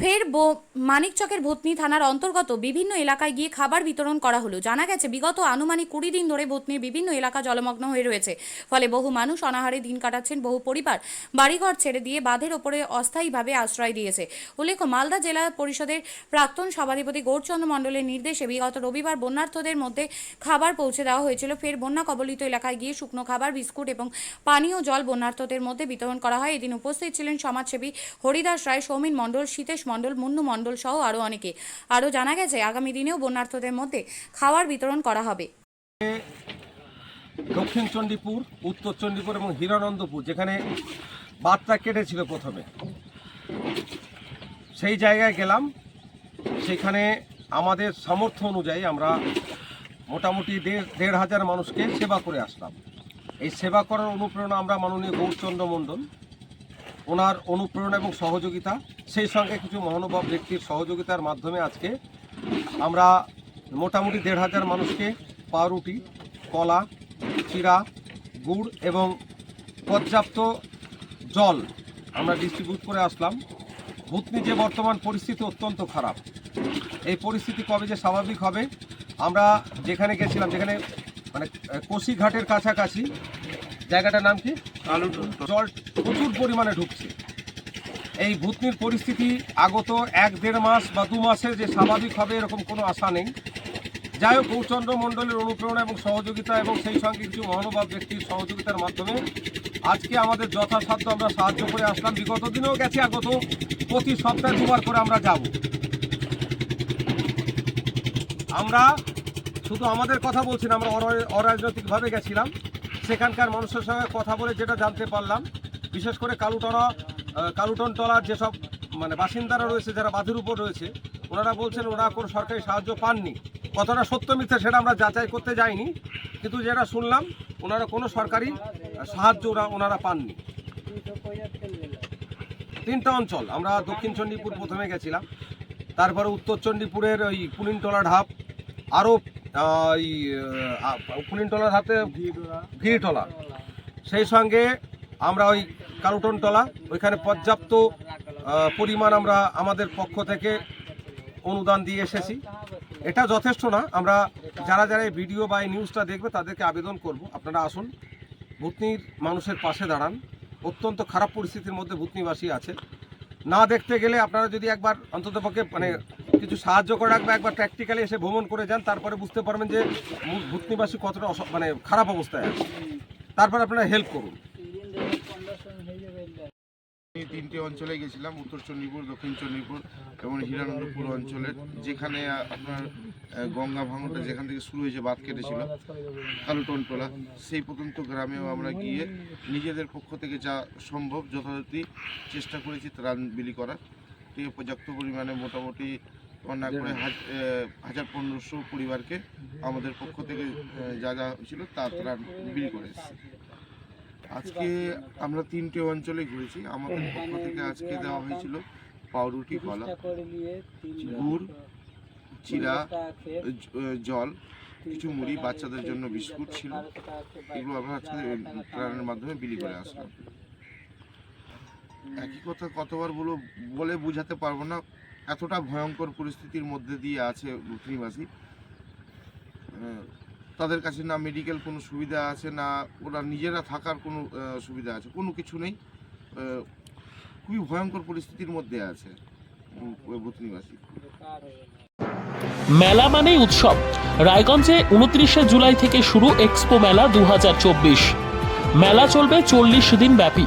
ফের বো- মানিকচকের ভূতনি থানার অন্তর্গত বিভিন্ন এলাকায় গিয়ে খাবার বিতরণ করা হলো। জানা গেছে, বিগত আনুমানিক কুড়ি দিন ধরে ভূতনির বিভিন্ন এলাকা জলমগ্ন হয়ে রয়েছে। ফলে বহু মানুষ অনাহারে দিন কাটাচ্ছেন, বহু পরিবার বাড়িঘর ছেড়ে দিয়ে বাঁধের ওপরে অস্থায়ীভাবে আশ্রয় দিয়েছে। উল্লেখ্য, মালদা জেলা পরিষদের প্রাক্তন সভাধিপতি গৌরচন্দ্র মণ্ডলের নির্দেশে বিগত রবিবার বন্যার্থদের মধ্যে খাবার পৌঁছে দেওয়া হয়েছিল। ফের বন্যা কবলিত এলাকায় গিয়ে শুকনো খাবার, বিস্কুট এবং পানীয় জল বন্যার্থদের মধ্যে বিতরণ করা হয়। এদিন উপস্থিত ছিলেন সমাজসেবী হরিদাস রায়, সৌমিন মণ্ডল, শীতেশ মণ্ডল, মুন্নু মণ্ডল সহ আরও অনেকে। আরও জানা গেছে, আগামী দিনেও বন্যার্থদের মধ্যে খাবার বিতরণ করা হবে। দক্ষিণ চণ্ডীপুর, উত্তর চণ্ডীপুর এবং হিরানন্দপুর, যেখানে বাতটা কেটেছিল প্রথমে। সেই জায়গায় গেলাম। সেখানে আমাদের সামর্থ্য অনুযায়ী আমরা মোটামুটি দেড় দেড় হাজার মানুষকে সেবা করে আসলাম। এই সেবা করার অনুপ্রেরণা আমরা মাননীয় গৌরচন্দ্র মণ্ডল। ওনার অনুপ্রেরণা এবং সহযোগিতা, সেই সঙ্গে কিছু মহানুভব ব্যক্তির সহযোগিতার মাধ্যমে আজকে আমরা মোটামুটি দেড় হাজার মানুষকে পাউরুটি, কলা চিরা গুড় এবং পর্যাপ্ত জল আমরা ডিস্ট্রিবিউট করে আসলাম। ভূতনি যে বর্তমান পরিস্থিতি অত্যন্ত খারাপ। এই পরিস্থিতি কবে যে স্বাভাবিক হবে, আমরা যেখানে গেছিলাম, যেখানে মানে কোশি ঘাটের কাছাকাছি জায়গাটার নাম কি? জল প্রচুর পরিমাণে ঢুকছে। এই ভূতনির পরিস্থিতি আগত এক দেড় মাস বা দু মাসে যে স্বাভাবিক হবে এরকম কোনো আশা নেই। যাই হোক গৌচন্দ্র মণ্ডলের অনুপ্রেরণা এবং সহযোগিতা এবং সেই সঙ্গে কিছু মহানুভব ব্যক্তির সহযোগিতার মাধ্যমে আজকে আমাদের যথাসাধ্য আমরা সাহায্য করে আসলাম। বিগত দিনেও গেছি আগত প্রতি সপ্তাহে দুবার করে আমরা যাব। আমরা শুধু আমাদের কথা বলছি না আমরা অরাজনৈতিকভাবে গেছিলাম। সেখানকার মানুষের সঙ্গে কথা বলে যেটা জানতে পারলাম, বিশেষ করে কালুটনা কালুটন তলার যেসব মানে বাসিন্দারা রয়েছে, যারা বাঁধের উপর রয়েছে, ওনারা বলছেন ওনারা কোনো সরকারি সাহায্য পাননি। কতটা সত্য মিথ্যে সেটা আমরা যাচাই করতে যাইনি, কিন্তু যেটা শুনলাম, ওনারা কোনো সরকারি সাহায্য ওরা- ওনারা পাননি। তিনটা অঞ্চল, আমরা দক্ষিণ চণ্ডীপুর প্রথমে গেছিলাম, তারপরে উত্তর চণ্ডীপুরের ওই পুলিনটলা ঢাপ আরও ওই পুলিনটলার হাতে ভিড়টলা সেই সঙ্গে আমরা ওই কালুটনটলা ওইখানে পর্যাপ্ত পরিমাণ আমরা আমাদের পক্ষ থেকে অনুদান দিয়ে এসেছি। এটা যথেষ্ট না, আমরা যারা যারা এই ভিডিও বা এই নিউজটা দেখবে তাদেরকে আবেদন করব। আপনারা আসুন, ভূতনির মানুষের পাশে দাঁড়ান। অত্যন্ত খারাপ পরিস্থিতির মধ্যে ভূতনিবাসী আছে। না দেখতে গেলে আপনারা যদি একবার অন্ততপক্ষে মানে কিছু সাহায্য করে রাখবে, একবার প্র্যাকটিক্যালি এসে ভ্রমণ করে যান, তারপরে বুঝতে পারবেন যে ভূতনিবাসী কতটা মানে খারাপ অবস্থায় আছে। তারপর আপনারা হেল্প করুন। আমি তিনটে অঞ্চলে গেছিলাম, উত্তর চণ্ডীপুর দক্ষিণ চণ্ডীপুর এবং হিরানন্দপুর অঞ্চলের, যেখানে আপনার গঙ্গা ভাঙনটা যেখান থেকে শুরু হয়েছে বাদ কেটেছিল, কালুটনটোলা। সেই পর্যন্ত গ্রামেও আমরা গিয়ে নিজেদের পক্ষ থেকে যা সম্ভব যথাযথ চেষ্টা করেছি ত্রাণ বিলি করার। পর্যাপ্ত পরিমাণে মোটামুটি না করে হাজার পনেরোশো পরিবারকে আমাদের পক্ষ থেকে যা যা হয়েছিল তা ত্রাণ বিলি করে এসেছি। আজকে আমরা তিনটে অঞ্চলে ঘুরেছি। আমাদের পক্ষ থেকে আজকে দেওয়া হয়েছিল পাউরুটি কলা গুড় চিরা জল কিছু মুড়ি বাচ্চাদের জন্য বিস্কুট ছিল। এগুলো আমরা আজকে ত্রাণের মাধ্যমে বিলি করে আসলাম। একই কথা কতবার বলো বলে বোঝাতে পারব না। এতটা ভয়ঙ্কর পরিস্থিতির মধ্যে দিয়ে আছে আহ, তাদের কাছে না মেডিকেল কোনো সুবিধা আছে না ওরা নিজেরা থাকার কোনো সুবিধা আছে কোনো কিছু নেই। খুবই ভয়ঙ্কর পরিস্থিতির মধ্যে আছে মেলা মানেই উৎসব। রায়গঞ্জে উনত্রিশে জুলাই থেকে শুরু এক্সপো মেলা দু হাজার চব্বিশ। মেলা চলবে চল্লিশ দিন ব্যাপী।